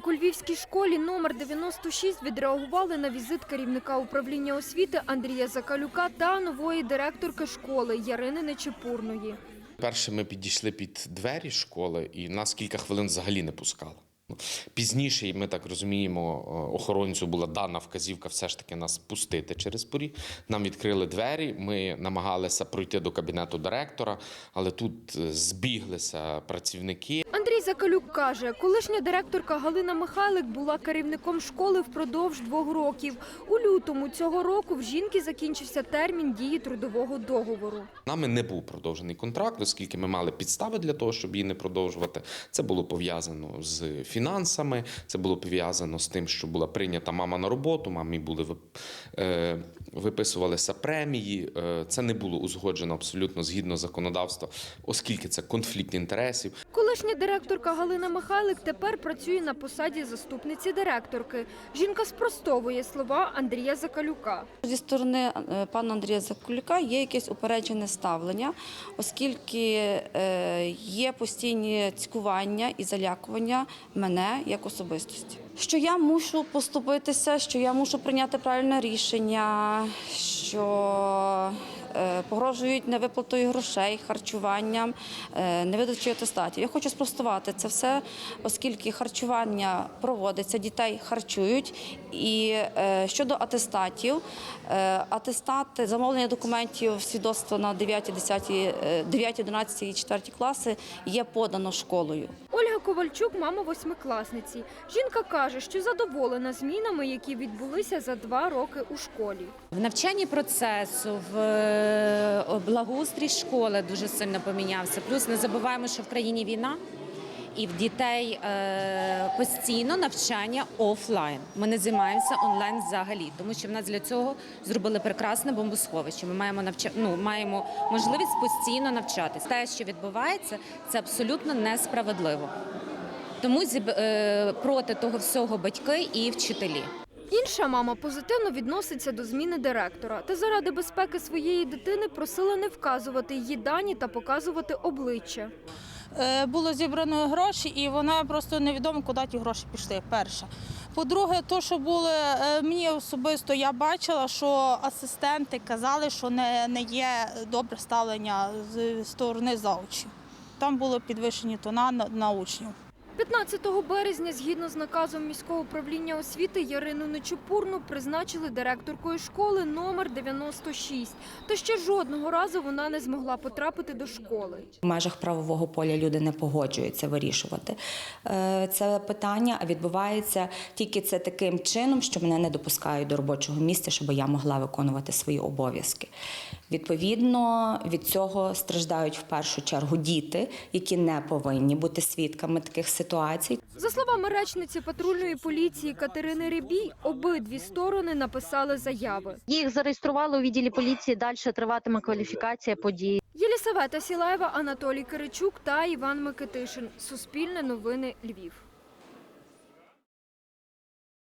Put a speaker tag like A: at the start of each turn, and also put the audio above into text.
A: Так, у львівській школі номер 96 відреагували на візит керівника управління освіти Андрія Закалюка та нової директорки школи Ярини Нечепурної.
B: Перше ми підійшли під двері школи, і нас кілька хвилин взагалі не пускали. Пізніше, ми так розуміємо, е, охоронцю була дана вказівка все ж таки нас пустити через поріг. Нам відкрили двері. Ми намагалися пройти до кабінету директора, але тут е, збіглися працівники.
A: Андрій Закалюк каже, колишня директорка Галина Михайлик була керівником школи впродовж двох років. У лютому цього року в жінки закінчився термін дії трудового договору.
B: Нами не був продовжений контракт, оскільки ми мали підстави для того, щоб її не продовжувати. Це було пов'язано з фінансами, це було пов'язано з тим, що була прийнята мама на роботу. Мамі були е, виписувалися премії. Е, Це не було узгоджено абсолютно згідно законодавства, оскільки це конфлікт інтересів.
A: Колишня директорка Галина Михайлик тепер працює на посаді заступниці директорки. Жінка спростовує слова Андрія Закалюка.
C: Зі сторони е, пана Андрія Закулюка є якесь упереджене ставлення, оскільки є постійні цькування і залякування мене як особистості. Що я мушу поступитися, що я мушу прийняти правильне рішення, що е, погрожують невиплатою грошей, харчуванням, е, невидачею атестатів. Я хочу спростувати це все, оскільки харчування проводиться, дітей харчують. І е, щодо атестатів, атестати, замовлення документів, свідоцтва на 9, 10, е, 9, 11 і 4 класи є подано школою.
A: Ольга Ковальчук, мама восьмикласниці. Жінка каже, що задоволена змінами, які відбулися за два роки у школі.
D: В навчанні процесу, в е, благоустрій школи дуже сильно помінявся. Плюс не забуваємо, що в країні війна. І в дітей е, постійно навчання офлайн. Ми не займаємося онлайн взагалі, тому що в нас для цього зробили прекрасне бомбосховище. Ми маємо навча... ну, маємо можливість постійно навчатися. Те, що відбувається, це абсолютно несправедливо. Тому е, проти того всього батьки і вчителі.
A: Інша мама позитивно відноситься до зміни директора та заради безпеки своєї дитини просила не вказувати її дані та показувати обличчя.
E: Е, було зібрано гроші, і вона просто невідомо, куди ті гроші пішли. Перше. По-друге, то, що були е, мені особисто, я бачила, що асистенти казали, що не, не є добре ставлення з сторони заучів. Там були підвищені тона на, на учнів.
A: 15 березня, згідно з наказом міського управління освіти, Ярину Нечупурну призначили директоркою школи номер 96. Та ще жодного разу вона не змогла потрапити до школи.
F: В межах правового поля люди не погоджуються вирішувати е, це питання, а відбувається тільки це таким чином, що мене не допускають до робочого місця, щоб я могла виконувати свої обов'язки. Відповідно, від цього страждають в першу чергу діти, які не повинні бути свідками таких ситуацій.
A: За словами речниці патрульної поліції Катерини Рибій, обидві сторони написали заяви.
G: Їх зареєстрували у відділі поліції. Далі триватиме кваліфікація подій.
A: Єлісавета Сілаєва, Анатолій Киричук та Іван Микитишин. Суспільне новини Львів.